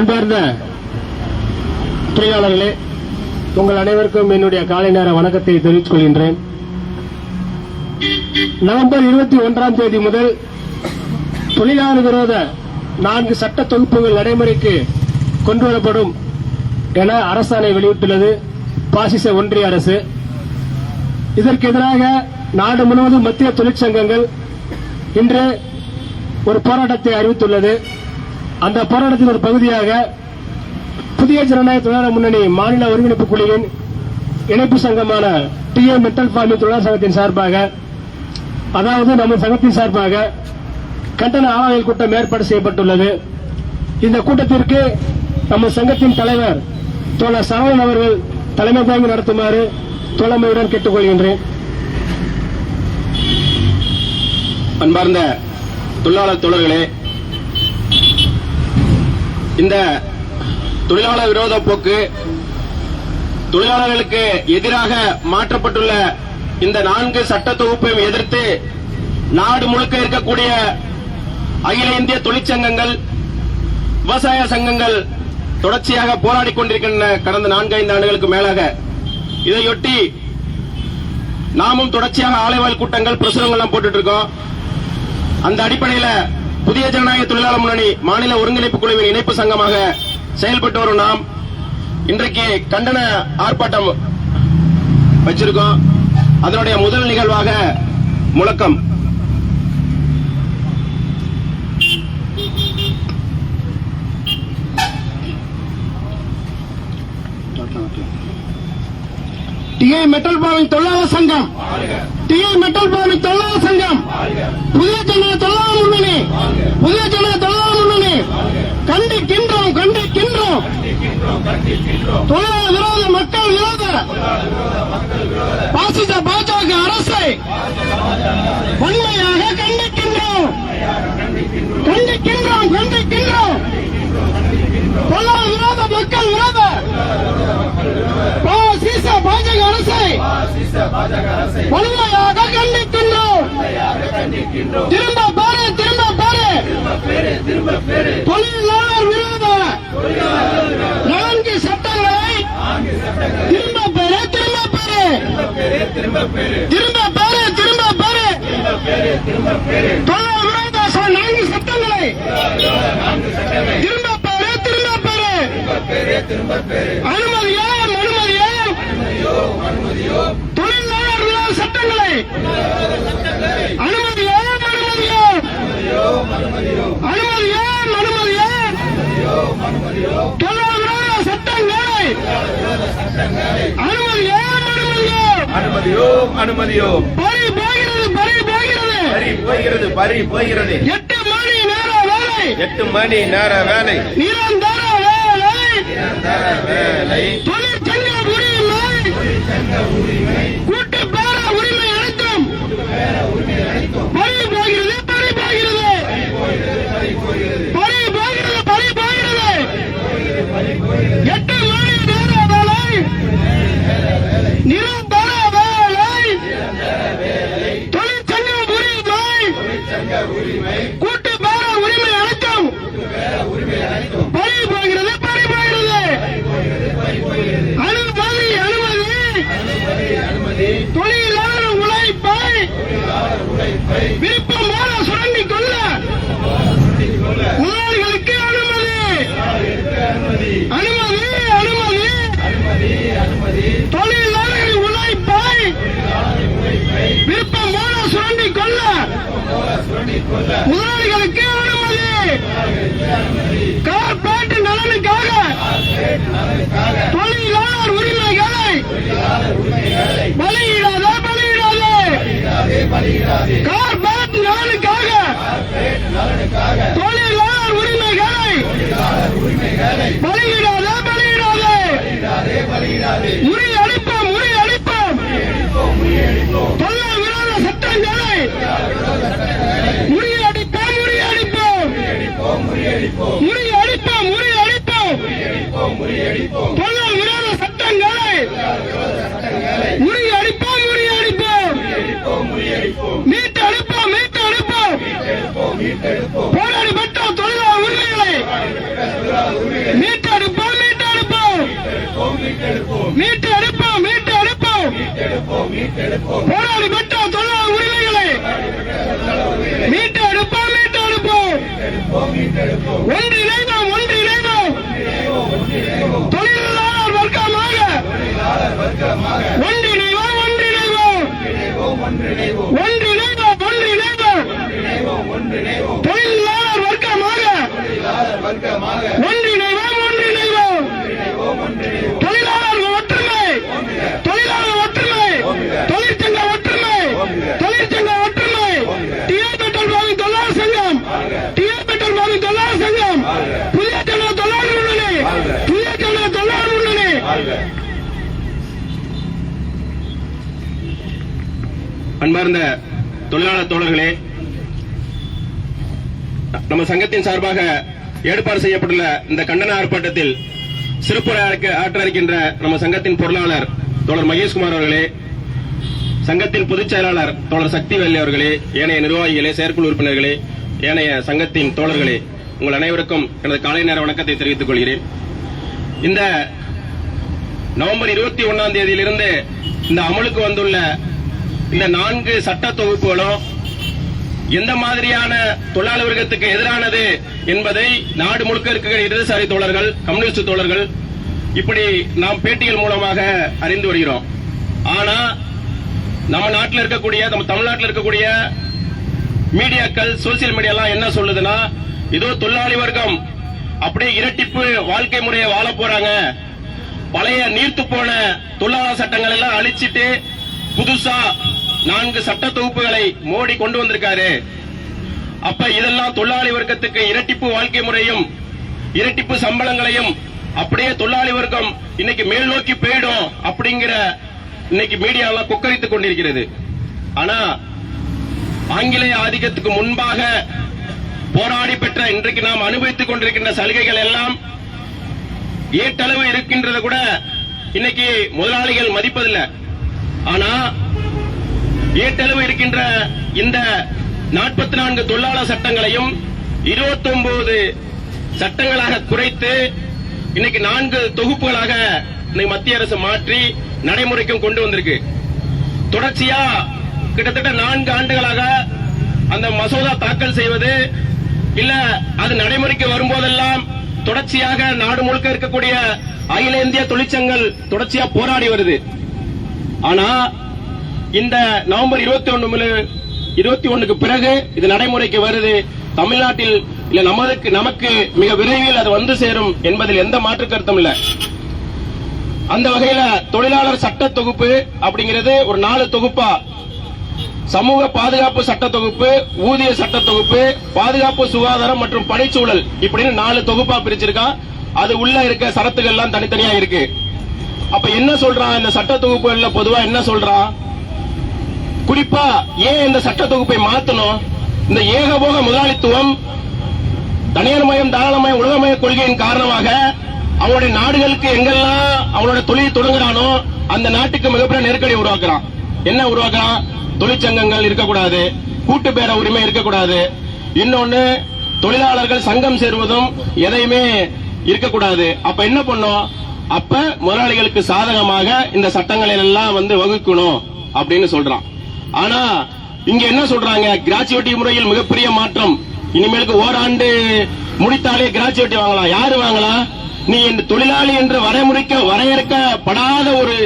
அன்பார்ந்த தொழிலாளர்களே உங்கள் அனைவருக்கும் என்னுடைய காலை நேர வணக்கத்தை தெரிவித்துக் கொள்கின்றேன். நவம்பர் இருபத்தி ஒன்றாம் தேதி முதல் தொழிலாளர் விரோத நான்கு சட்ட தொகுப்புகள் நடைமுறைக்கு கொண்டுவரப்படும் என அரசாணை வெளியிட்டுள்ளது பாசிச ஒன்றிய அரசு. இதற்கு எதிராக நாடு முழுவதும் மத்திய தொழிற்சங்கங்கள் இன்று ஒரு போராட்டத்தை அறிவித்துள்ளது. அந்த போராட்டத்தின் ஒரு பகுதியாக புதிய ஜனநாயக தொழிலாளர் முன்னணி மாநில ஒருங்கிணைப்பு குழுவின் இணைப்பு சங்கமான டி ஏ மெட்டல் ஃபார்மிங் தொழிலாளர் சங்கத்தின் சார்பாக அதாவது நம்ம சங்கத்தின் சார்பாக கண்டன ஆலோசனை கூட்டம் ஏற்பாடு செய்யப்பட்டுள்ளது. இந்த கூட்டத்திற்கு நம்ம சங்கத்தின் தலைவர் தோழர் சரவணன் அவர்கள் தலைமை தாங்கி நடத்துமாறு தோழமையுடன் கேட்டுக்கொள்கின்றேன். அன்பார்ந்த தொழிலாளர் தோழர்களே இந்த தொழிலாளர் விரோத போக்கு தொழிலாளர்களுக்கு எதிராக மாற்றப்பட்டுள்ள இந்த நான்கு சட்ட தொகுப்பையும் எதிர்த்து நாடு முழுக்க இருக்கக்கூடிய அகில இந்திய தொழிற்சங்கங்கள் விவசாய சங்கங்கள் தொடர்ச்சியாக போராடிக் கொண்டிருக்கின்றன கடந்த நான்கு ஐந்து ஆண்டுகளுக்கு மேலாக. இதையொட்டி நாமும் தொடர்ச்சியாக ஆலைவாயில் கூட்டங்கள் பிரசுரங்கள்லாம் போட்டுட்டு இருக்கோம். அந்த அடிப்படையில் புதிய ஜனநாயக தொழிலாளர் முன்னணி மாநில ஒருங்கிணைப்பு குழுவின் இணைப்பு சங்கமாக செயல்பட்டு வரும் நாம் இன்றைக்கு கண்டன ஆர்ப்பாட்டம் வச்சிருக்கோம். அதனுடைய முதல் நிகழ்வாக முழக்கம். டிஐ மெட்டல் பாவிங் தொழிலாளர் சங்கம். டிஐ மெட்டல் பாவிங் தொழிலாளர் சங்கம். புதிய ஜன தொழிலாளர் முன்னணி. புதிய ஜன தொழிலாளர் முன்னணி. கண்டிக்கின்றோம் கண்டிக்கின்றோம். தொழிலாளர் விரோத மக்கள் விரோத. பாசிச பாஜக அரசை வன்மையாக கண்டிக்கின்றோம். கண்டிக்கின்றோம் கண்டிக்கின்றோம். தொழிலாளர் விரோத மக்கள் விரோத. பாசிச அரசை வன்மையாக கண்டிக்கின்றோம். திரும்ப பாரு திரும்ப பாரு. தொழிலாளர் விரோத. நான்கு சட்டங்களை திரும்ப பெறு திரும்ப பெறு திரும்ப பாரு திரும்ப பாரு. தொழிலாளர் விரோத ச- நான்கு சட்டங்களை திரும்ப பாரு திரும்ப அனுமதியா அனுமதியா தொழிலாளர் சட்டங்களை அனுமதியோ அனுமதியோ அனுமதியோ அனுமதியோ தொழிலாளர் சட்டங்களை அனுமதியோ அனுமதியோ அனுமதியோ பறி போகிறது பறி போகிறது பறி போகிறது பறி போகிறது எட்டு மணி நேர வேலை எட்டு மணி நேர வேலை நிரந்தர வேலை வேலை தொழிற்சங்க உரிமை கூட்டு பேர உரிமை அனைத்தும் பறி போகிறது பறி போகிறது பறி போகிறது பறி போகிறது எட்டு மணி நேர வேலை நிரந்தர வேலை தொழிற்சங்க உரிமை கூட்டு பேர உரிமை அனைத்தும் பறி போகிறது பறி போகிறது அனுமதி அனுமதி தொழிலாளர் உழைப்பை விருப்பமான சுரண்டிக் கொள்ள முதலாளிகளுக்கு அனுமதி அனுமதி அனுமதி தொழிலாளர்கள் உழைப்பை விருப்பமான சுரண்டிக் கொள்ள முதலாளிகளுக்கு அனுமதி! கார்பரேட் நலனுக்காக தொழிலாளர் உரிமைகளை பலியிடாத பலியிடாதே! கார்பரேட் நலனுக்காக தொழிலாளர் உரிமைகளை பலியிடாத பலியிடாதே! முறியடிப்போம் முறியடிப்போம்! தொழில் விரோத சட்டங்கள் முறியடிப்போம் முறியடிப்போம் முறியடிப்போம் முறியடிப்போம் முறியடிப்போம் தொழில் விரோத சட்டங்களை முறியடிப்போம் முறியடிப்போம். மீட்டு அனுப்போம் மீட்டு அனுப்போம் போராடி பெற்ற தொழிலாள உரிமைகளை மீட்டு அனுப்போம் மீட்டு அனுப்போம் மீட்டு அனுப்போம் மீட்டு அனுப்போம் போராடி பெற்ற மீட்டெடுப்போம் மீட்டெடுப்போம் ஒன்றிணைவோம் ஒன்றிணைவோம். தொழிலாளர் வர்க்கமாக ஒன்றிணைவோம் ஒன்றிணைவோம். ஒன்றிணைவோம் ஒன்றிணைவோம். தொழிலாளர் வர்க்கமாக ஒன்றிணைவோம். அன்பார்ந்த தொழிலாளர் தோழர்களே நம்ம சங்கத்தின் சார்பாக ஏற்பாடு செய்யப்பட்டுள்ள இந்த கண்டன ஆர்ப்பாட்டத்தில் சிறப்புரை ஆற்ற- இருக்கின்ற நம்ம சங்கத்தின் பொருளாளர் தோழர் மகேஷ்குமார் அவர்களே சங்கத்தின் பொதுச் செயலாளர் தோழர் சக்திவேலி அவர்களே ஏனைய நிர்வாகிகளே செயற்குழு உறுப்பினர்களே ஏனைய சங்கத்தின் தோழர்களே உங்கள் அனைவருக்கும் எனது காலை நேர வணக்கத்தை தெரிவித்துக் கொள்கிறேன். இந்த நவம்பர் இருபத்தி ஒன்னாம் தேதியிலிருந்து இந்த அமலுக்கு வந்துள்ள இந்த நான்கு சட்ட தொகுப்புகளும் எந்த மாதிரியான தொழிலாளர் வர்க்கத்துக்கு எதிரானது என்பதை நாடு முழுக்க இருக்கிற இடதுசாரி தோழர்கள் கம்யூனிஸ்ட் தோழர்கள் இப்படி நாம் பேட்டிகள் மூலமாக அறிந்து வருகிறோம். ஆனா நம்ம நாட்டில் இருக்கக்கூடிய நம்ம தமிழ்நாட்டில் இருக்கக்கூடிய மீடியாக்கள் சோசியல் மீடியா எல்லாம் என்ன சொல்லுதுன்னா ஏதோ தொழிலாளி வர்க்கம் அப்படியே இரட்டிப்பு வாழ்க்கை முறையை வாழ போறாங்க. பழைய நீர்த்து போன தொழிலாளர் சட்டங்கள் எல்லாம் அழிச்சிட்டு புதுசா நான்கு சட்ட தொகுப்புகளை மோடி கொண்டு வந்திருக்காரு. அப்ப இதெல்லாம் தொழிலாளி வர்க்கத்துக்கு இரட்டிப்பு வாழ்க்கை முறையும் இரட்டிப்பு சம்பளங்களையும் அப்படியே தொழிலாளி வர்க்கம் இன்னைக்கு மேல் நோக்கி போயிடும் அப்படிங்கிற இன்னைக்கு மீடியா கொக்கரித்துக் கொண்டிருக்கிறது. ஆனா ஆங்கிலேய ஆதிக்கத்துக்கு முன்பாக போராடி பெற்ற இன்றைக்கு நாம் அனுபவித்துக் கொண்டிருக்கின்ற சலுகைகள் எல்லாம் ஏட்டளவு இருக்கின்றது கூட இன்னைக்கு முதலாளிகள் மதிப்பதில்லை. ஆனா ஏட்டளவு இருக்கின்ற இந்த நாற்பத்தி நான்கு தொழிலாளர் சட்டங்களையும் 29 சட்டங்களாக குறைத்து இன்னைக்கு நான்கு தொகுப்புகளாக இன்னைக்கு மத்திய அரசு மாற்றி நடைமுறைக்கும் கொண்டு வந்திருக்கு. தொடர்ச்சியா கிட்டத்தட்ட நான்கு ஆண்டுகளாக அந்த மசோதா தாக்கல் செய்வது இல்ல அது நடைமுறைக்கு வரும்போதெல்லாம் தொடர்ச்சியாக நாடு முழுக்க இருக்கக்கூடிய அகில இந்திய தொழிற்சங்கள் தொடர்ச்சியா போராடி வருது. ஆனா இந்த நவம்பர் இருபத்தி ஒன்று இருபத்தி ஒண்ணுக்கு பிறகு இது நடைமுறைக்கு வருது. தமிழ்நாட்டில் இல்ல நமக்கு நமக்கு மிக விரைவில் அது வந்து சேரும் என்பதில் எந்த மாற்று கருத்தும் இல்ல. அந்த வகையில தொழிலாளர் சட்ட தொகுப்பு அப்படிங்கிறது ஒரு நாலு தொகுப்பா. சமூக பாதுகாப்பு சட்ட தொகுப்பு ஊதிய சட்ட தொகுப்பு பாதுகாப்பு சுகாதாரம் மற்றும் பணிச்சூழல் இப்படின்னு நாலு தொகுப்பா பிரிச்சிருக்கான் அது உள்ள இருக்க சரத்துகள் எல்லாம் தனித்தனியா இருக்கு. அப்ப என்ன சொல்றான் இந்த சட்ட தொகுப்புகள்ல பொதுவா என்ன சொல்றான்? குறிப்பா ஏன் இந்த சட்ட தொகுப்பை மாத்தணும்? இந்த ஏகபோக முதலாளித்துவம் தனியார் மயம் தாராளமயம் உலகமய கொள்கையின் காரணமாக அவனுடைய நாடுகளுக்கு எங்கெல்லாம் அவனோட தொழில் தொடங்குறானோ அந்த நாட்டுக்கு மிகப்பெரிய நெருக்கடி உருவாக்குறான். என்ன உருவாக்குறான்? தொழிற்சங்கங்கள் இருக்கக்கூடாது கூட்டு பேர உரிமை இருக்கக்கூடாது. இன்னொன்னு தொழிலாளர்கள் சங்கம் சேருவதும் எதையுமே இருக்கக்கூடாது. அப்ப என்ன பண்ணும்? அப்ப முதலாளிகளுக்கு சாதகமாக இந்த சட்டங்களை எல்லாம் வந்து வகுக்கணும் அப்படின்னு சொல்றான். ஆனா இங்க என்ன சொல்றாங்க? கிராஜுவேட்டி முறையில் மிகப்பெரிய மாற்றம். இனிமேலுக்கு ஓராண்டு முடித்தாலே கிராஜுவேட்டி வாங்கலாம். யாரு வாங்கலாம்? நீ என் தொழிலாளி என்று வரைமுறைக்க வரையறுக்கப்படாத ஒரு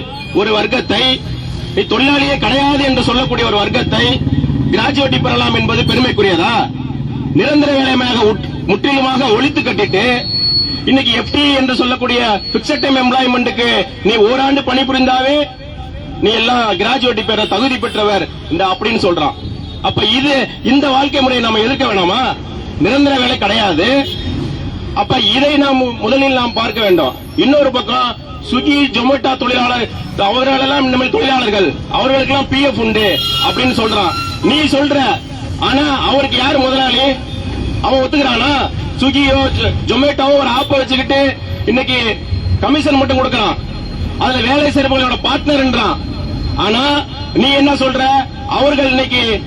ஒரு வர்க்கத்தை நீ தொழிலாளியே கிடையாது என்று சொல்லக்கூடிய ஒரு வர்க்கத்தை கிராஜுவேட்டி பெறலாம் என்பது பெருமைக்குரியதா? நிரந்தர வேலையமாக முற்றிலுமாக ஒழித்து கட்டிட்டு இன்னைக்கு எஃப்டி என்று சொல்லக்கூடிய பிக்சட் டைம் எம்ப்ளாய்மெண்ட்டுக்கு நீ ஓராண்டு பணிபுரிந்தாவே நீ எல்லாம் கிராஜுவேட்டி பெற தகுதி பெற்றவர். இந்த அப்படின்னு சொல்றான். அப்ப இது இந்த வாழ்க்கை முறையை நம்ம எதிர்க்க வேணாமா? நிரந்தர வேலை கிடையாது. அப்ப இதை நாம் முதலில் நாம் பார்க்க வேண்டும். இன்னொரு பக்கம் சுகி ஜொமேட்டோ தொழிலாளர் அவர்களெல்லாம் இந்த மாதிரி தொழிலாளர்கள். அவர்களுக்கெல்லாம் பிஎஃப் உண்டு அப்படின்னு சொல்றான். நீ சொல்ற ஆனா அவருக்கு யார் முதலாளி? அவன் ஒத்துக்கிறானா? சுகியோ ஜொமேட்டோவோ ஒரு ஆப்ப வச்சுக்கிட்டு இன்னைக்கு கமிஷன் மட்டும் கொடுக்கறான். அதுல வேலை செய்யறவங்களோட பார்ட்னர்ன்றான் ஆனா நீ என்ன சொல்ற? அவர்கள் இன்னைக்கு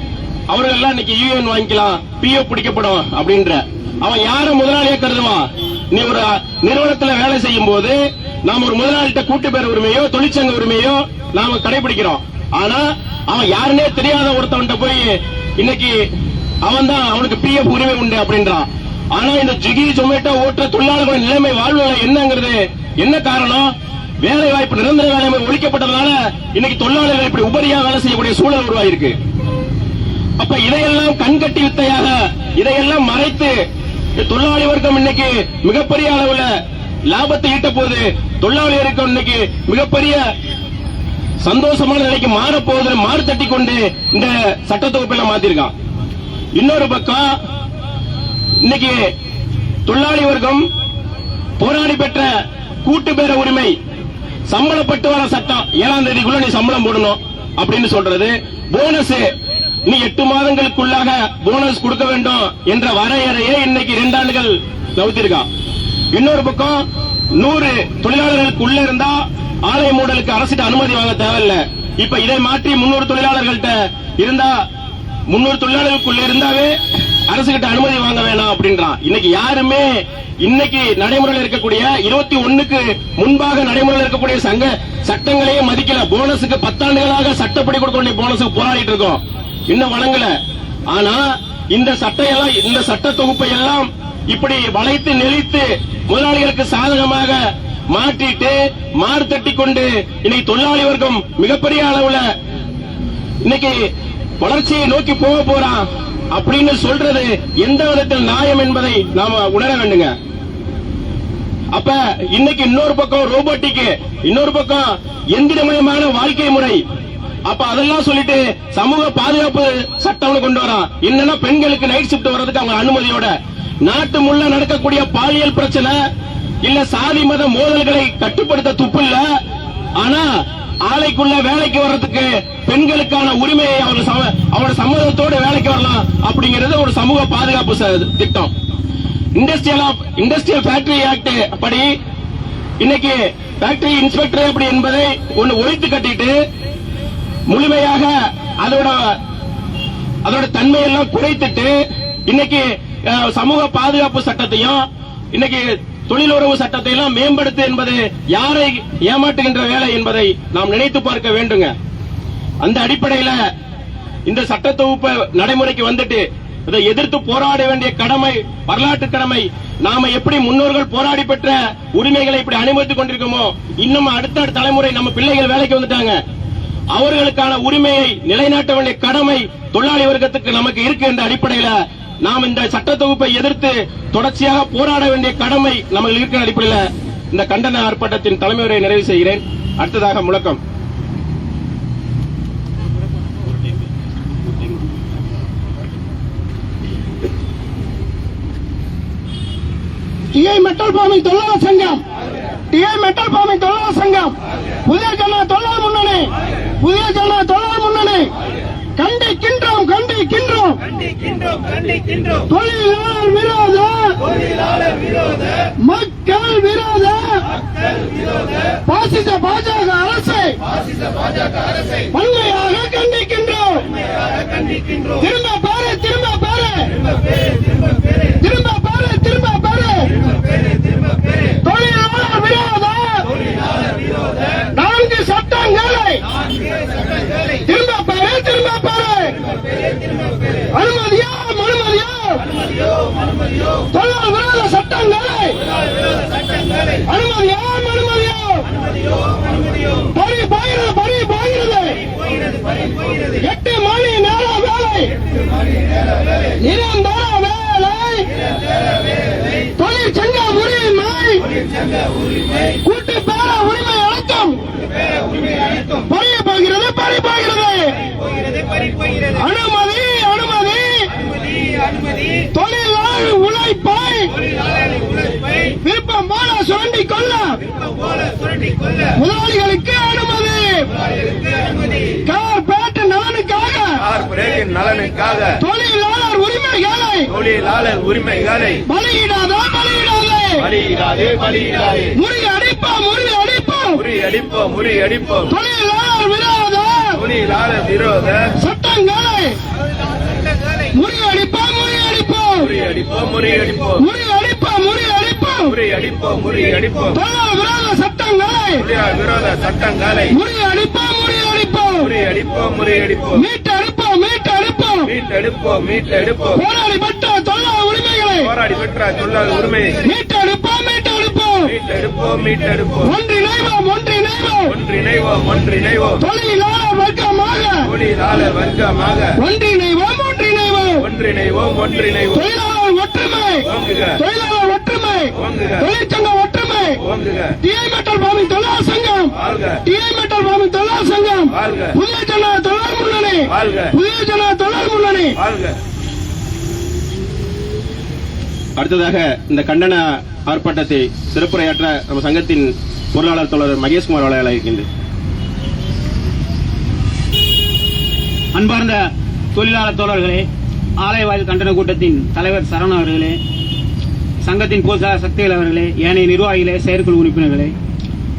அவர்கள் எல்லாம் இன்னைக்கு யூஎன் வாங்கிக்கலாம். பிஓ பிடிக்கப்படும் அப்படின்ற. அவன் யார முதலாளியா கருதுவான்? நீ ஒரு நிறுவனத்துல வேலை செய்யும் போது நாம ஒரு முதலாளிட்ட கூட்டு பேர் உரிமையோ தொழிற்சங்க உரிமையோ நாம கடைபிடிக்கிறோம். ஆனா அவன் யாருன்னே தெரியாத ஒருத்தவன்ட்ட போய் இன்னைக்கு அவன் தான் அவனுக்கு பிஎஃப் உரிமை உண்டு அப்படின்றான். ஆனா இந்த ஜிகி ஜொமேட்டோ ஓட்டுற தொழிலாளர்கள் நிலைமை வாழ்வு என்னங்கிறது என்ன காரணம்? வேலை வாய்ப்பு நிரந்தர வேலை ஒழிக்கப்பட்டதுனால இன்னைக்கு தொழிலாளர்கள் இப்படி உபரியா வேலை செய்யக்கூடிய சூழல் உருவாயிருக்கு. அப்ப இதையெல்லாம் கண்கட்டி வித்தையாக இதையெல்லாம் மறைத்து தொழிலாளி வர்க்கம் இன்னைக்கு மிகப்பெரிய அளவுல லாபத்தை ஈட்ட போது தொழிலாளி வர்க்கம் இன்னைக்கு மிகப்பெரிய சந்தோஷமான நிலைக்கு மாறப்போகுது மாறு தட்டி கொண்டு இந்த சட்டத்தொகுப்பில மாத்திருக்கான். இன்னொரு பக்கம் இன்னைக்கு தொழிலாளி வர்க்கம் போராடி பெற்ற கூட்டு பேர உரிமை சம்பளப்பட்டு வர சட்டம் ஏழாம் தேதிக்குள்ள நீ சம்பளம் போடணும் அப்படின்னு சொல்றது. போனஸ் நீ எட்டு மாதங்களுக்குள்ளாக போனஸ் கொடுக்க வேண்டும் என்ற வரையறையே இன்னைக்கு இரண்டு ஆண்டுகள் நவுத்திருக்கான் இன்னொரு பக்கம் நூறு தொழிலாளர்களுக்கு உள்ள இருந்தா ஆலய மூடலுக்கு அரசிட்ட அனுமதி வாங்க தேவையில்ல. இப்ப இதை மாற்றி முன்னூறு தொழிலாளர்கள்ட்ட இருந்தா முன்னூறு தொழிலாளர்களுக்குள்ள இருந்தாவே அரசு கிட்ட அனுமதி வாங்க வேணாம் அப்படின்றான். இன்னைக்கு யாருமே இன்னைக்கு நடைமுறையில் இருக்கக்கூடிய இருபத்தி ஒண்ணுக்கு முன்பாக நடைமுறையில் இருக்கக்கூடிய சங்க சட்டங்களையே மதிக்கல. போனஸுக்கு பத்தாண்டுகளாக சட்டப்படி கொடுக்க வேண்டிய போனஸுக்கு போராடிட்டு இருக்கோம். இன்னும் வழங்கல. ஆனா இந்த சட்டையெல்லாம் இந்த சட்ட தொகுப்பை எல்லாம் இப்படி வளைத்து நெளித்து முதலாளிகளுக்கு சாதகமாக மாற்றிட்டு மாறு தட்டி கொண்டு இன்னைக்கு தொழிலாளி வர்க்கம் மிகப்பெரிய அளவுல இன்னைக்கு வளர்ச்சியை நோக்கி போக போறான். அப்படின்னு சொல்றது எந்த விதத்தில் நியாயம் என்பதை நாம உணர வேண்டுங்க. அப்ப இன்னைக்கு இன்னொரு பக்கம் ரோபோட்டிக் இன்னொரு பக்கம் எந்திரமயமான வாழ்க்கை முறை. அப்ப அதெல்லாம் சொல்லிட்டு சமூக பாதுகாப்பு சட்டம்னு கொண்டு வரான். என்னன்னா பெண்களுக்கு நைட் ஷிப்ட் வர்றதுக்கு அவங்க அனுமதியோட. நாட்டு முள்ள நடக்கக்கூடிய பாலியல் பிரச்சனை இல்ல சாதி மத மோதல்களை கட்டுப்படுத்த துப்பு இல்ல. ஆனா ஆலைக்குள்ள வேலைக்கு வர்றதுக்கு பெண்களுக்கான உரிமையை அவர் சம- அவரோட சம்மதத்தோடு வேலைக்கு வரலாம் அப்படிங்கிறது ஒரு சமூக பாதுகாப்பு ச- திட்டம். இண்டஸ்ட்ரியல் இண்டஸ்ட்ரியல் ஃபேக்டரி ஆக்ட் படி இன்னைக்கு ஃபேக்டரி இன்ஸ்பெக்டர் அப்படி என்பதை ஒன்னு ஒழித்து கட்டிட்டு முழுமையாக அதோட அதோட தன்மையெல்லாம் குறைத்துட்டு இன்னைக்கு சமூக பாதுகாப்பு சட்டத்தையும் இன்னைக்கு தொழிலுறவு சட்டத்தை எல்லாம் மேம்படுத்து என்பது யாரை ஏமாற்றுகின்ற வேலை என்பதை நாம் நினைத்து பார்க்க வேண்டுங்க. அந்த அடிப்படையில இந்த சட்ட தொகுப்பு நடைமுறைக்கு வந்துட்டு இதை எதிர்த்து போராட வேண்டிய கடமை வரலாற்று கடமை நாம எப்படி முன்னோர்கள் போராடி பெற்ற உரிமைகளை இப்படி அனுமதித்துக் கொண்டிருக்கோமோ இன்னும் அடுத்த தலைமுறை நம்ம பிள்ளைகள் வேலைக்கு வந்துட்டாங்க. அவர்களுக்கான உரிமையை நிலைநாட்ட வேண்டிய கடமை தொழிலாளி வர்க்கத்துக்கு நமக்கு இருக்கு என்ற அடிப்படையில நாம் இந்த சட்ட தொகுப்பை எதிர்த்து தொடர்ச்சியாக போராட வேண்டிய கடமை நமக்கு இருக்கிற அடிப்படையில இந்த கண்டன ஆர்ப்பாட்டத்தின் தலைமை உரையை நிறைவு செய்கிறேன். அடுத்ததாக முழக்கம். டிஐ மெட்டல் பாமிங் தொழிலாளர் சங்கம் டிஐ மெட்டல் பாமிங் தொழிலாளர் சங்கம் புதிய ஜனா தொழிலாளர் முன்னணி புதிய ஜனா தொழிலாளர் முன்னணி கண்டிக்கின்றோம் கண்டிக்கின்றோம். கண்டிக்கின்றோம் கண்டிக்கின்றோம். தொழிலாளர் விரோத. மக்கள் விரோத. மக்கள் விரோத. பாசிச பாஜக அரசை. பாசிச பாஜக அரசை. தொழிற்சங்க உரிமை. கூட்டு பேர உரிமை அழுத்தம் பறிய போகிறது பறி போகிறது. அனுமதி அனுமதி. தொழிலாளர் உழைப்பை விருப்பம் போல சுரண்டிக் கொள்ள. முதலாளிகளுக்கு அனுமதி. கார்பரேட் நலனுக்காக. தொழிலாளர் உரிமைகளை தொழிலாளர் உரிமைகளை பலியிடாதா பலியிடாதே. பலியிடாதே பலியிடாதே. முறியடிப்போம் முறியடிப்போம் முறியடிப்போம் முறியடிப்போம் தொழிலாளர் விரோத. தொழிலாளர் விரோத. சட்டங்களை. முறியடிப்போம் முறியடிப்போம் முறியடிப்போம் முறியடிப்போம் முறியடிப்போம் முறியடிப்போம் முறியடிப்போம் முறியடிப்போம் தொழிலாளர் விரோத சட்டங்களை. விரோத சட்டங்களை. முறியடிப்போம் முறியடிப்போம் முறியடிப்போம் முறியடிப்போம் மீட்டெடுப்போம் மீட்டெடுப்போம். போராடி பெற்ற தொழிலாளர் உரிமைகளை. போராடி பெற்ற தொழிலாளர் உரிமையை மீட்டெடுப்போம் மீட்டெடுப்போம். மீட்டெடுப்போம் மீட்டெடுப்போம். ஒன்றிணைவோம் ஒன்றிணைவோம். ஒன்றிணைவோம் ஒன்றிணைவோம். தொழிலாளர் வர்க்கமாக. தொழிலாளர் வர்க்கமாக. ஒன்றிணைவோம் ஒன்றிணைவோம். ஒன்றிணைவோம் ஒன்றிணைவோம். தொழிலாளர் ஒற்றுமை. தொழிலாளர் ஒற்றுமை. தொழிற்சங்க டிஐ மெட்டல் பாமிங் தொழிலாளர் சங்கம். வாழ்க. டிஐ மெட்டல் பாமிங் தொழிலாளர் சங்கம். வாழ்க. புதிய ஜன தொழிலாளர் முன்னணி. வாழ்க. புதிய ஜன தொழிலாளர் முன்னணி. வாழ்க. அடுத்ததாக இந்த கண்டன ஆர்ப்பாட்டத்தை சிறப்புரையாற்ற நம்ம சங்கத்தின் பொருளாளர் தோழர் மகேஷ்குமார் அவர்களை அழைக்கின்றேன் அன்பார்ந்த தொழிலாளர் தோழர்களே ஆலயவாயில் கண்டன கூட்டத்தின் தலைவர் சரண் அவர்களே சங்கத்தின் பொதுச் சக்திகள் அவர்களே ஏனைய நிர்வாகிகளே செயற்குழு உறுப்பினர்களே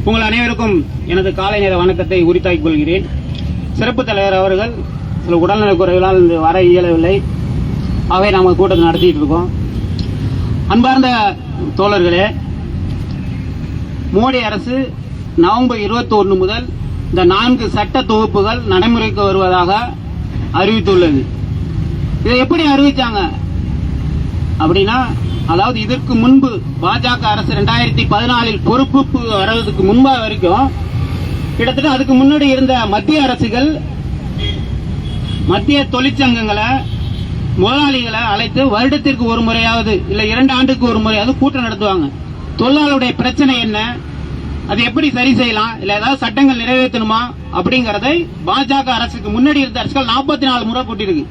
உங்கள் அனைவருக்கும் எனது காலை நேர வணக்கத்தை உரித்தாக்கிக் கொள்கிறேன். சிறப்பு தலைவர் அவர்கள் சில உடல்நலக் குறைகளால் இன்று வர இயலவில்லை. அவை நாம் கூட்டத்தை நடத்திட்டு இருக்கோம். அன்பார்ந்த தோழர்களே மோடி அரசு நவம்பர் 21 முதல் இந்த நான்கு சட்ட தொகுப்புகள் நடைமுறைக்கு வருவதாக அறிவித்துள்ளது. இதை எப்படி அறிவித்தாங்க அப்படின்னா அதாவது இதற்கு முன்பு பாஜக அரசு ரெண்டாயிரத்தி பதினாலில் பொறுப்பு வர்றதுக்கு முன்பாக வரைக்கும் கிட்டத்தட்ட அதுக்கு முன்னாடி இருந்த மத்திய அரசுகள் மத்திய தொழிற்சங்கங்களை முதலாளிகளை அழைத்து வருடத்திற்கு ஒரு முறையாவது இல்ல இரண்டு ஆண்டுக்கு ஒரு முறையாவது கூட்டம் நடத்துவாங்க. தொழிலாளருடைய பிரச்சனை என்ன? அது எப்படி சரி செய்யலாம்? இல்ல ஏதாவது சட்டங்கள் நிறைவேற்றணுமா? அப்படிங்கறதை பாஜக அரசுக்கு முன்னாடி இருந்த அரசுகள் நாற்பத்தி நாலு முறை கூட்டியிருக்கு.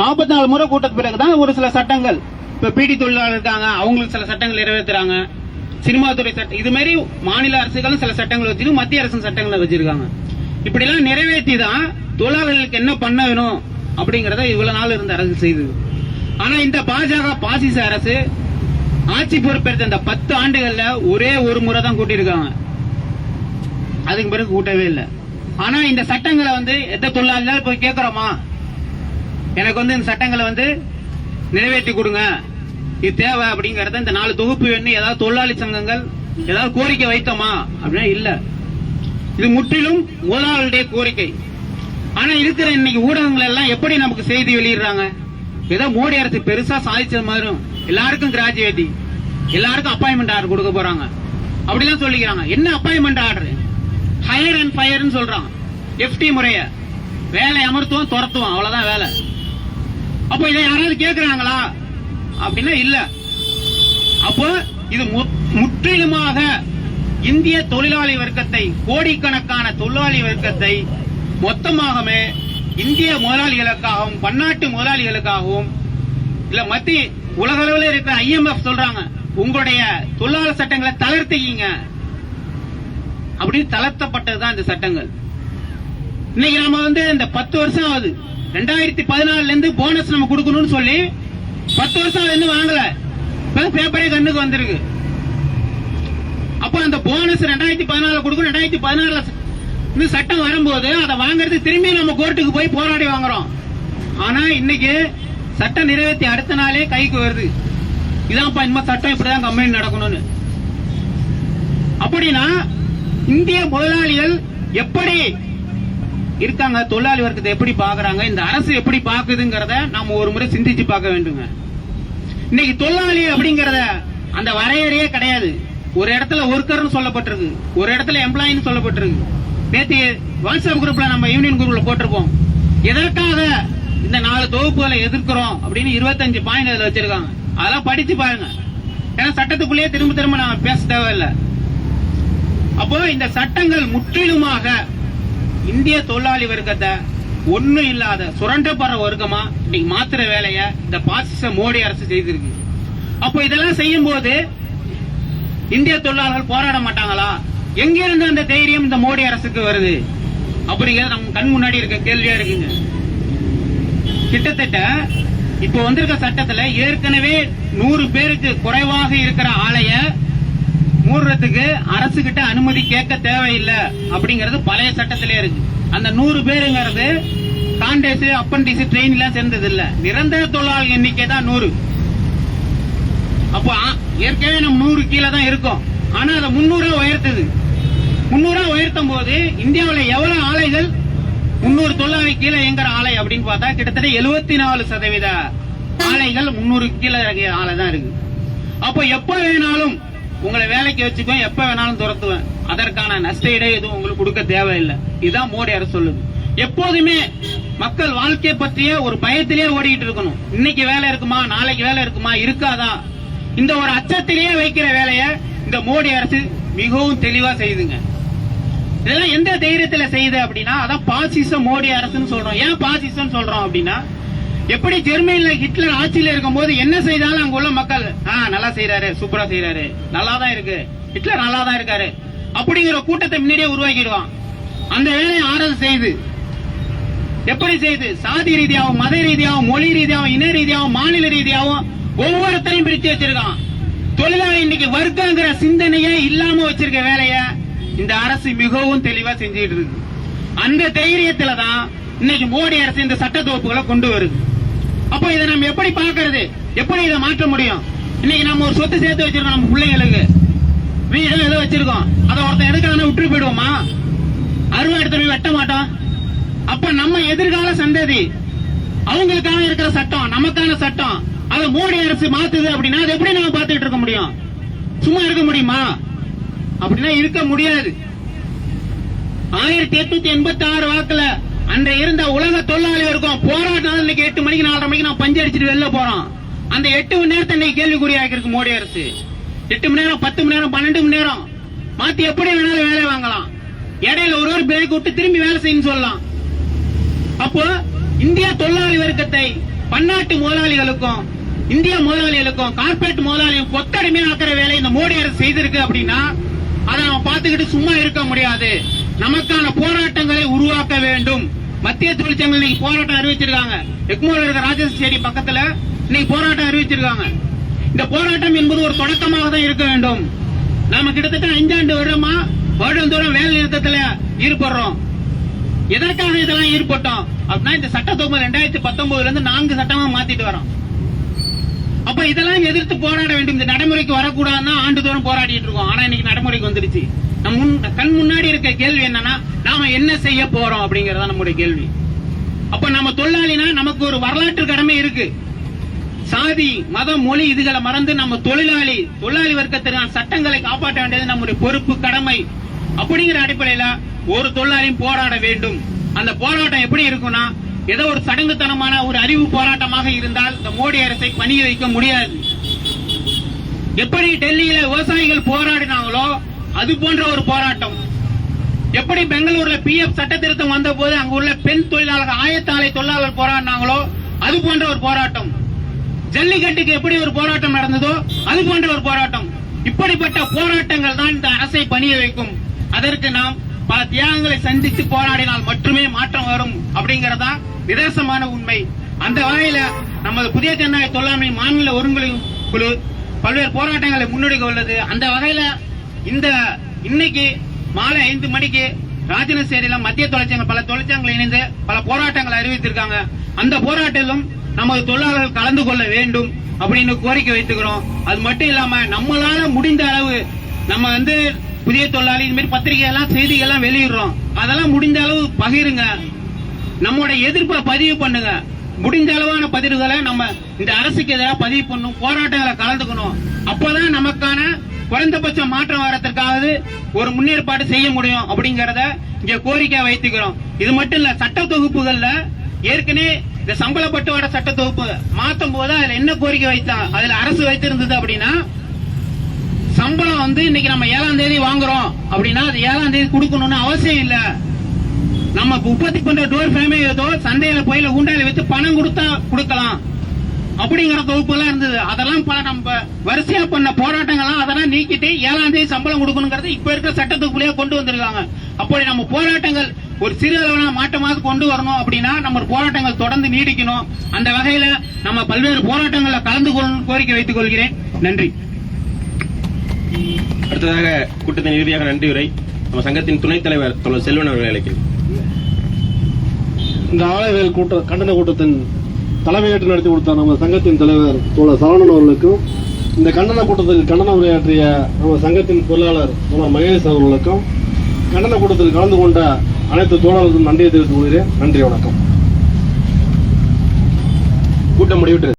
நாற்பத்தி நாலு முறை கூட்ட பிறகுதான் ஒரு சில சட்டங்கள் இப்ப பீடி தொழிலாளர் இருக்காங்க அவங்களுக்கு சில சட்டங்கள் நிறைவேற்றுறாங்க சினிமா துறை சட்டம் இது மாதிரி மாநில அரசுகளும் சில சட்டங்கள் வச்சிருக்கு மத்திய அரசு சட்டங்களை வச்சிருக்காங்க. இப்படி எல்லாம் நிறைவேற்றி தான் தொழிலாளர்களுக்கு என்ன பண்ண வேணும் அப்படிங்கறத இவ்வளவு நாள் இருந்த அரசு செய்தது ஆனா இந்த பாஜக பாசிச அரசு ஆட்சி பொறுப்பேற்ற இந்த பத்து ஆண்டுகள்ல ஒரே ஒரு முறை தான் கூட்டியிருக்காங்க. அதுக்கு பிறகு கூட்டவே இல்லை. ஆனா இந்த சட்டங்களை வந்து எந்த தொழிலாளிகள் போய் கேட்கிறோமா? எனக்கு வந்து இந்த சட்டங்களை வந்து நிறைவேற்றி கொடுங்க. இது தேவை அப்படிங்கறத இந்த நாலு தொகுப்பு வேணும் ஏதாவது தொழிலாளி சங்கங்கள் ஏதாவது கோரிக்கை வைத்தோமா? அப்படின்னா இல்ல. இது முற்றிலும் முதலாளியுடைய கோரிக்கை. ஆனா இருக்கிற இன்னைக்கு ஊடகங்கள் எல்லாம் எப்படி நமக்கு செய்தி வெளியிடுறாங்க? ஏதோ மோடி அரசு பெருசா சாதிச்ச மாதிரியும் எல்லாருக்கும் கிராஜுவேட்டி எல்லாருக்கும் அப்பாயின்மெண்ட் ஆர்டர் கொடுக்க போறாங்க. அப்படிலாம் சொல்லிக்கிறாங்க. என்ன அப்பாயின்மெண்ட் ஆர்டர் ஹையர் அண்ட் ஃபயர்னு சொல்றாங்க. எஃப்டி முறைய. வேலை அமர்த்துவோம் துரத்துவோம். அவ்வளவுதான் வேலை. அப்போ இதை யாராவது கேக்குறாங்களா? அப்படின்னா இல்ல. அப்போ இது முற்றிலுமாக இந்திய தொழிலாளி வர்க்கத்தை கோடிக்கணக்கான தொழிலாளி வர்க்கத்தை மொத்தமாகவே இந்திய முதலாளிகளுக்காகவும் பன்னாட்டு முதலாளிகளுக்காகவும் இல்ல மத்திய உலக அளவில் இருக்கிற ஐஎம்எஃப் சொல்றாங்க உங்களுடைய தொழிலாளர் சட்டங்களை தளர்த்திக்கிங்க. அப்படின்னு தளர்த்தப்பட்டதுதான் இந்த சட்டங்கள். இன்னைக்கு நம்ம வந்து இந்த பத்து வருஷம் ஆகுது. ரெண்டாயிரத்தி பதினாலுல இருந்து போனஸ் நம்ம கொடுக்கணும்னு சொல்லி பத்து வருஷம் அது இன்னும் வாங்கல. பேப்பரே கண்ணுக்கு வந்திருக்கு. அப்ப அந்த போனஸ் ரெண்டாயிரத்தி பதினாலுல கொடுக்கும். ரெண்டாயிரத்தி பதினாறுல இந்த சட்டம் வரும்போது அதை வாங்குறது திரும்பி நம்ம கோர்ட்டுக்கு போய் போராடி வாங்குறோம். ஆனா இன்னைக்கு சட்டம் நிறைவேற்றி அடுத்த நாளே கைக்கு வருது. இதான்ப்பா இனிமே சட்டம் இப்படிதான் கம்பெனி நடக்கணும்னு. அப்படின்னா இந்திய முதலாளிகள் எப்படி இருக்காங்க? தொழிலாளி வர்க்கத்தை எப்படி பாக்குறாங்க இந்த அரசு எப்படி பாக்குதுங்கிறத நாம ஒரு முறை சிந்திச்சு பார்க்க வேண்டுங்க. இன்னைக்கு தொழிலாளி அப்படிங்கறத அந்த வரையறையே கிடையாது. ஒரு இடத்துல ஒர்க்கர்னு சொல்லப்பட்டிருக்கு. ஒரு இடத்துல எம்ப்ளாயின்னு சொல்லப்பட்டிருக்கு. நேற்று வாட்ஸ்அப் குரூப்ல நம்ம யூனியன் குரூப்ல போட்டிருப்போம் எதற்காக இந்த நாலு தொகுப்புகளை எதிர்க்கிறோம் அப்படின்னு இருபத்தஞ்சு பாயிண்ட் அதுல வச்சிருக்காங்க. அதெல்லாம் படிச்சு பாருங்க. ஏன்னா சட்டத்துக்குள்ளேயே திரும்ப திரும்ப நாம பேச தேவையில்லை. அப்போ இந்த சட்டங்கள் முற்றிலுமாக இந்திய தொழிலாளி வர்க்கத்தை ஒண்ணும் இல்லாத சுரண்டப்படுற வர்க்கமா இன்னைக்கு மாத்திர வேலைய இந்த பாசிச மோடி அரசு செய்திருக்கு. அப்போ இதெல்லாம் செய்யும் போது இந்திய தொழிலாளர்கள் போராட மாட்டாங்களா? எங்க இருந்து அந்த தைரியம் இந்த மோடி அரசுக்கு வருது? அப்படிங்கிறது நம்ம கண் முன்னாடி இருக்க கேள்வியா இருக்குங்க. கிட்டத்தட்ட இப்போ வந்திருக்க சட்டத்துல ஏற்கனவே நூறு பேருக்கு குறைவாக இருக்கிற ஆலைய மூடுறதுக்கு அரசு கிட்ட அனுமதி கேட்க தேவையில்லை அப்படிங்கறது பழைய சட்டத்திலே இருக்கு. அந்த நூறு பேருங்கிறது காண்டேஸ் அப்பன்டிஸ் ட்ரெயின் எல்லாம் சேர்ந்தது இல்ல நிரந்தர தொழிலாளர் எண்ணிக்கை தான் நூறு. அப்போ ஏற்கனவே நம்ம நூறு கீழே தான் இருக்கோம். ஆனா அதை முன்னூறா உயர்த்துது. முன்னூறா உயர்த்தும் போது இந்தியாவில் எவ்வளவு ஆலைகள் முன்னூறு தொழிலாளி கீழே இயங்குற ஆலை அப்படின்னு பார்த்தா கிட்டத்தட்ட எழுபத்தி நாலு சதவீத ஆலைகள் முன்னூறு கீழே ஆலை தான் இருக்கு அப்போ எப்ப வேணாலும் உங்களை வேலைக்கு வச்சுக்குவேன் எப்ப வேணாலும் துரத்துவேன். அதற்கான நஷ்ட ஈடே எதுவும் உங்களுக்கு கொடுக்க தேவையில்லை. இதுதான் மோடி அரசு சொல்லுது. எப்போதுமே மக்கள் வாழ்க்கை பற்றிய ஒரு பயத்திலேயே ஓடிட்டு இருக்கணும். இன்னைக்கு வேலை இருக்குமா நாளைக்கு வேலை இருக்குமா இருக்காதா? இந்த ஒரு அச்சத்திலேயே வைக்கிற வேலைய இந்த மோடி அரசு மிகவும் தெளிவா செய்யுதுங்க இதெல்லாம் எந்த தைரியத்துல செய்யுது அப்படின்னா அதான் பாசிச மோடி அரசுன்னு சொல்றோம். ஏன் பாசிசம் சொல்றோம் அப்படின்னா எப்படி ஜெர்மனில ஹிட்லர் ஆட்சியில இருக்கும்போது என்ன செய்தாலும் அங்க உள்ள மக்கள் ஆ நல்லா செய்யறாரு சூப்பரா செய்யறாரு நல்லா தான் இருக்கு. ஹிட்லர் நல்லா தான் இருக்காரு. அப்படிங்கிற கூட்டத்தை முன்னாடியே உருவாக்கிடுவான். அந்த வேலையை ஆர்எஸ் செய்யுது எப்படி செய்து? சாதி ரீதியாகவும் மத ரீதியாகவும் மொழி ரீதியாகவும் இன ரீதியாகவும் மாநில ரீதியாகவும் ஒவ்வொருத்தரையும் பிரித்து வச்சிருக்கான். தொழிலாளி இன்னைக்கு வர்க்கங்கிற சிந்தனையே இல்லாம வச்சிருக்க வேலைய இந்த அரசு மிகவும் தெளிவா செஞ்சுட்டு இருக்கு. அந்த தைரியத்துல தான் இன்னைக்கு மோடி அரசு இந்த சட்ட தொகுப்புகளை கொண்டு வருது. அப்போ இதை நம்ம எப்படி பாக்குறது எப்படி இதை மாற்ற முடியும்? இன்னைக்கு நம்ம ஒரு சொத்து சேர்த்து வச்சிருக்கோம் நம்ம பிள்ளைங்களுக்கு. வீடு ஏதோ வச்சிருக்கோம். அதை ஒருத்தன் எதுக்காக விட்டு போயிடுவோமா? அருவா எடுத்து போய் வெட்ட மாட்டோம். அப்ப நம்ம எதிர்கால சந்ததி அவங்களுக்கான இருக்கிற சட்டம் நமக்கான சட்டம் அதை மோடி அரசு மாத்துது அப்படின்னா அதை எப்படி நம்ம பார்த்துட்டு இருக்க முடியும்? சும்மா இருக்க முடியுமா? அப்படின்னா இருக்க முடியாது. ஆயிரத்தி எட்நூத்தி எண்பத்தி ஆறு வாக்குல அன்ற இருந்த உலக தொழிலாளி வர்க்கம் போராட்டம் இன்னைக்கு எட்டு மணிக்கு நாலரை மணிக்கு நான் பஞ்சு அடிச்சுட்டு வெளில போறோம். அந்த எட்டு மணி நேரத்தை இன்னைக்கு கேள்விக்குறியாக்கி இருக்கு மோடி அரசு. எட்டு மணி நேரம் பத்து மணி நேரம் பன்னெண்டு மணி நேரம். மாத்தி எப்படி வேணாலும் வேலை வாங்கலாம். இடையில ஒரு ஒரு பிரேக் விட்டு திரும்பி வேலை செய்யணும்னு சொல்லலாம். அப்போ இந்திய தொழிலாளி வர்க்கத்தை பன்னாட்டு முதலாளிகளுக்கும் இந்திய முதலாளிகளுக்கும் கார்ப்பரேட் முதலாளியும் கொத்தடிமை ஆக்கிற வேலை இந்த மோடி அரசு செய்திருக்கு அப்படின்னா அதை நம்ம பார்த்துக்கிட்டு சும்மா இருக்க முடியாது. நமக்கான போராட்டங்களை உருவாக்க வேண்டும். மத்திய தொழிற்சங்கம் இன்னைக்கு போராட்டம் அறிவிச்சிருக்காங்க. எக்மோல இருக்க ராஜஸ்டேடி பக்கத்துல இன்னைக்கு போராட்டம் அறிவிச்சிருக்காங்க. இந்த போராட்டம் என்பது ஒரு தொடக்கமாக தான் இருக்க வேண்டும். நாம கிட்டத்தட்ட அஞ்சாண்டு வருடமா வருடந்தோறும் வேலை நிறுத்தத்துல ஈடுபடுறோம். எதற்காக இதெல்லாம் ஈடுபட்டோம்? அப்படின்னா இந்த சட்ட ரெண்டாயிரத்தி பத்தொன்பதுல இருந்து நான்கு சட்டமா மாத்திட்டு வரோம். அப்ப இதெல்லாம் எதிர்த்து போராட வேண்டும். இந்த நடைமுறைக்கு வரக்கூடாதுன்னா ஆண்டுதோறும் போராடிட்டு இருக்கோம். ஆனா இன்னைக்கு நடைமுறைக்கு வந்துருச்சு கண் முன்னாடி இருக்க கேள்வி என்னன்னா நாம என்ன செய்ய போறோம் அப்படிங்கறத நம்முடைய கேள்வி. அப்ப நம்ம தொழிலாளினா நமக்கு ஒரு வரலாற்று கடமை இருக்கு. சாதி மதம் மொழி இதுகளை மறந்து நம்ம தொழிலாளி தொழிலாளி வர்க்கத்திற்கான சட்டங்களை காப்பாற்ற வேண்டியது நம்முடைய பொறுப்பு கடமை. அப்படிங்கிற அடிப்படையில ஒரு தொழிலாளியும் போராட வேண்டும். அந்த போராட்டம் எப்படி இருக்கும்னா ஏதோ ஒரு சடங்குத்தனமான ஒரு அறிவு போராட்டமாக இருந்தால் இந்த மோடி அரசை பணிய வைக்க முடியாது. எப்படி டெல்லியில விவசாயிகள் போராடினாங்களோ அது போன்ற ஒரு போராட்டம். எப்படி பெங்களூர்ல பிஎஃப் சட்ட திருத்தம் வந்த போது அங்க உள்ள பெண் தொழிலாளர் ஆயத்தாலை தொழிலாளர் போராடினாங்களோ அது போன்ற ஒரு போராட்டம். ஜல்லிக்கட்டுக்கு எப்படி ஒரு போராட்டம் நடந்ததோ அது போன்ற ஒரு போராட்டம். இப்படிப்பட்ட போராட்டங்கள் தான் இந்த அரசை பணிய வைக்கும். அதற்கு நாம் பல தியாகங்களை சந்தித்து போராடினால் மட்டுமே மாற்றம் வரும் அப்படிங்கறதா நிதர்சமான உண்மை. அந்த வகையில நமது புதிய ஜனநாயக தொழிலாண்மை மாநில ஒருங்கிணைப்பு குழு பல்வேறு போராட்டங்களை முன்னெடுக்க உள்ளது. அந்த வகையில இந்த இன்னைக்கு மாலை ஐந்து மணிக்கு ராஜனசேரியில மத்திய தொழிற்சங்க பல தொழிற்சங்கங்கள் இணைந்து பல போராட்டங்களை அறிவித்திருக்காங்க. அந்த போராட்டத்திலும் நமது தொழிலாளர்கள் கலந்து கொள்ள வேண்டும் அப்படின்னு கோரிக்கை வைத்துக்கிறோம். அது மட்டும் இல்லாம நம்மளால முடிந்த அளவு நம்ம வந்து புதிய தொழிலாளி இந்த மாதிரி பத்திரிகை எல்லாம் செய்திகள் எல்லாம் வெளியிடுறோம். அதெல்லாம் முடிந்த அளவு பகிருங்க. நம்மளோட எதிர்ப்பை பதிவு பண்ணுங்க. முடிந்த அளவான பதிவுகளை நம்ம இந்த அரசுக்கு எதிராக பதிவு பண்ணும் போராட்டங்களை கலந்துக்கணும். அப்பதான் நமக்கான குறைந்தபட்சம் மாற்றம் வரத்திற்காவது ஒரு முன்னேற்பாடு செய்ய முடியும் அப்படிங்கறத இங்க கோரிக்கை வைத்துக்கிறோம். இது மட்டும் இல்ல சட்ட தொகுப்புகள்ல ஏற்கனவே இந்த சம்பள பட்டுவாட சட்ட தொகுப்பு மாத்தும் போது அதுல என்ன கோரிக்கை வைத்தா அதுல அரசு வைத்திருந்தது அப்படின்னா சம்பளம் வந்து இன்னைக்கு நம்ம ஏழாம் தேதி வாங்குறோம் அப்படின்னா அது ஏழாம் தேதி கொடுக்கணும்னு அவசியம் இல்ல. நம்ம உற்பத்தி பண்ற டோர் ஃபேமே ஏதோ சந்தையில போயில ஊண்டாயில வச்சு பணம் கொடுத்தா கொடுக்கலாம். அப்படிங்கிற தொகுப்பு எல்லாம் இருந்தது. அதெல்லாம் பல நம்ம வரிசையா பண்ண போராட்டங்கள்லாம் அதெல்லாம் நீக்கிட்டு ஏழாம் தேதி சம்பளம் கொடுக்கணுங்கிறது இப்ப இருக்க சட்ட தொகுப்புலயே கொண்டு வந்திருக்காங்க. அப்படி நம்ம போராட்டங்கள் ஒரு சிறு அளவான மாற்றமாக கொண்டு வரணும் அப்படின்னா நம்ம போராட்டங்கள் தொடர்ந்து நீடிக்கணும். அந்த வகையில நம்ம பல்வேறு போராட்டங்கள்ல கலந்து கொள்ளணும் கோரிக்கை வைத்துக் கொள்கிறேன். நன்றி. அடுத்ததாக கூட்டத்தின் இறுதியாக நன்றி உரை. நம்ம சங்கத்தின் துணைத் தலைவர் செல்வன் அவர்களை அழைக்கிறேன். இந்த ஆலைவேல் கூட்ட கண்டன கூட்டத்தின் தலைமையேற்று நடத்தி கொடுத்த நம்ம சங்கத்தின் தலைவர் தோழர் சரவணன் அவர்களுக்கும் இந்த கண்டன கூட்டத்தில் கண்டன உரையாற்றிய நம்ம சங்கத்தின் பொருளாளர் தோழர் மகேஷ் அவர்களுக்கும் கண்டன கூட்டத்தில் கலந்து கொண்ட அனைத்து தோழர்களுக்கும் நன்றியை தெரிவித்துக் கொள்கிறேன். நன்றி வணக்கம். கூட்டம் முடிவிட்டு